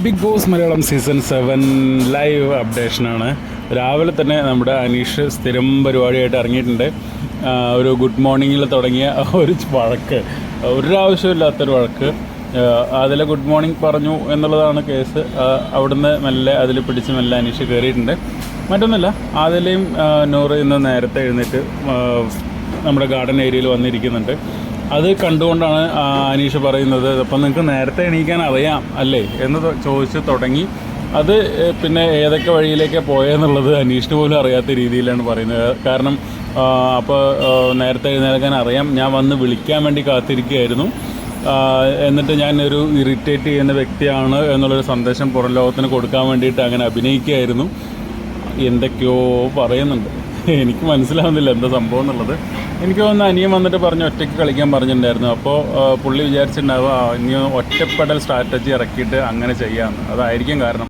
Big Boss Malayalam season seven live അപ്ഡേഷനാണ് രാവിലെ തന്നെ നമ്മുടെ അനീഷ് സ്ഥിരം പരിപാടിയായിട്ട് ഇറങ്ങിയിട്ടുണ്ട്. ഒരു ഗുഡ് മോർണിംഗിൽ തുടങ്ങിയ ഒരു വഴക്ക്. ഒരു ഒരാവശ്യമില്ലാത്തൊരു വഴക്ക്. അതിൽ ഗുഡ് മോർണിംഗ് പറഞ്ഞു എന്നുള്ളതാണ് കേസ് അവിടുന്ന് മെല്ലെ അതിൽ പിടിച്ച് മെല്ലെ അനീഷ് കയറിയിട്ടുണ്ട് മറ്റൊന്നുമില്ല അതിലെയും നൂറ് ഇന്ന് നേരത്തെ എഴുന്നേറ്റ് നമ്മുടെ ഗാർഡൻ ഏരിയയിൽ വന്നിരിക്കുന്നുണ്ട്. അത് കണ്ടുകൊണ്ടാണ് അനീഷ് പറയുന്നത്. അപ്പം നിങ്ങൾക്ക് നേരത്തെ എണീക്കാൻ അറിയാം അല്ലേ? എന്ന് ചോദിച്ച് തുടങ്ങി. അത് പിന്നെ ഏതൊക്കെ വഴിയിലേക്ക് പോയെന്നുള്ളത് അനീഷിന് പോലും അറിയാത്ത രീതിയിലാണ് പറയുന്നത്. കാരണം അപ്പോൾ നേരത്തെ എഴുന്നേൽക്കാൻ അറിയാം. ഞാൻ വന്ന് വിളിക്കാൻ വേണ്ടി കാത്തിരിക്കുകയായിരുന്നു. എന്നിട്ട് ഞാൻ ഒരു ഇറിറ്റേറ്റ് ചെയ്യുന്ന വ്യക്തിയാണ് എന്നുള്ളൊരു സന്ദേശം പുറം ലോകത്തിന് കൊടുക്കാൻ വേണ്ടിയിട്ട് അങ്ങനെ അഭിനയിക്കുകയായിരുന്നു. എന്തൊക്കെയോ പറയുന്നുണ്ട്. എനിക്ക് മനസ്സിലാവുന്നില്ല എന്താ സംഭവം എന്നുള്ളത്. എനിക്ക് തോന്നുന്നു അനിയൻ വന്നിട്ട് പറഞ്ഞു ഒറ്റയ്ക്ക് കളിക്കാൻ പറഞ്ഞിട്ടുണ്ടായിരുന്നു. അപ്പോൾ പുള്ളി വിചാരിച്ചിട്ടുണ്ടാവുക ഇനി ഒറ്റപ്പെടൽ സ്ട്രാറ്റജി ഇറക്കിയിട്ട് അങ്ങനെ ചെയ്യാമെന്ന് അതായിരിക്കും കാരണം.